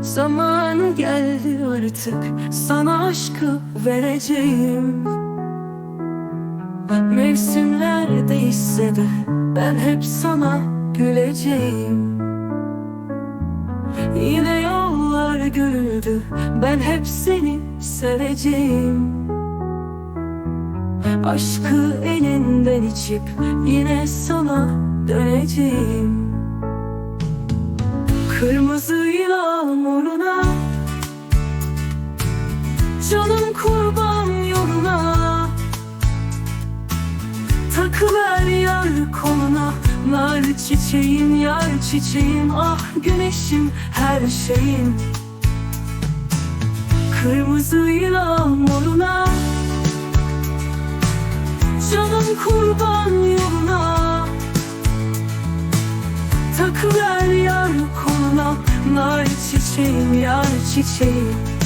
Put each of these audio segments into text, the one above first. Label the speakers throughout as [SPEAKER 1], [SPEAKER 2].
[SPEAKER 1] Zaman geldi artık sana aşkı vereceğim. Mevsimler değişse de ben hep sana güleceğim. Yine yollar görüldü ben hep seni seveceğim. Aşkı elinden içip yine sana döneceğim. Kırmızı Canım kurban yoluna. Takıver yar koluna Nar çiçeğim yar çiçeğim Ah güneşim her şeyim Kırmızı yağmuruna Canım kurban yoluna. Takıver yar koluna Nar çiçeğim yar çiçeğim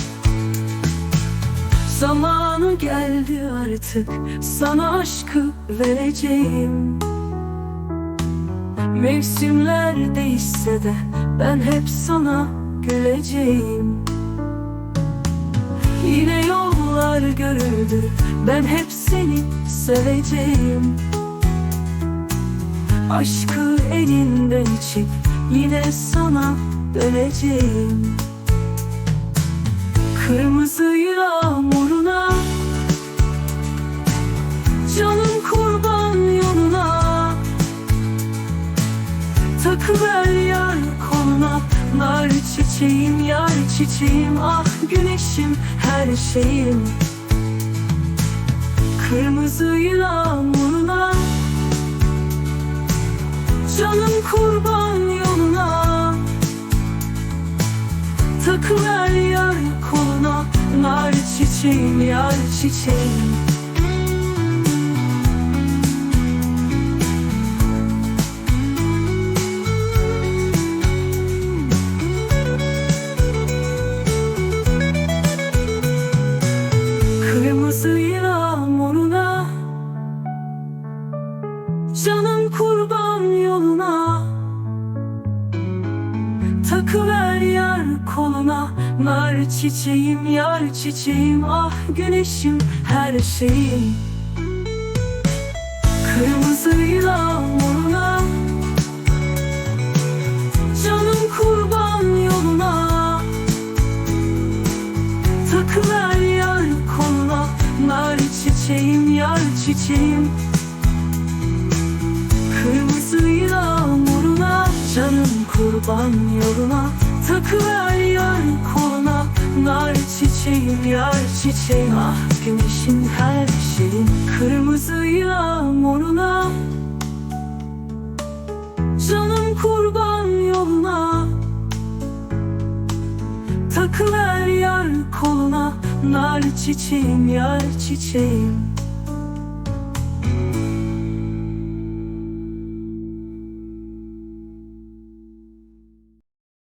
[SPEAKER 1] Zamanı geldi artık Sana aşkı vereceğim. Mevsimler değişse de Ben hep sana güleceğim. Yine yollar görüldü Ben hep seni seveceğim. Aşkı elinden içip Yine sana döneceğim. Kırmızı yağmuruna Takıver yar koluna Nar çiçeğim yar çiçeğim. Ah güneşim her şeyim. Kırmızı yağmuruna Canım kurban yoluna. Takıver yar koluna Nar çiçeğim yar çiçeğim Canım kurban yoluna. Takıver yar koluna. Nar çiçeğim yar çiçeğim. Ah güneşim her şeyim. Kırmızı yağmuruna Canım kurban yoluna. Takıver yar koluna. Nar çiçeğim yar çiçeğim kurban yoluna Takıver yar koluna Nar çiçeğim yar çiçeğim. Ah güneşin her şeyim Kırmızı yağmuruna. Canım kurban yoluna. Takıver yar koluna Nar çiçeğim yar çiçeğim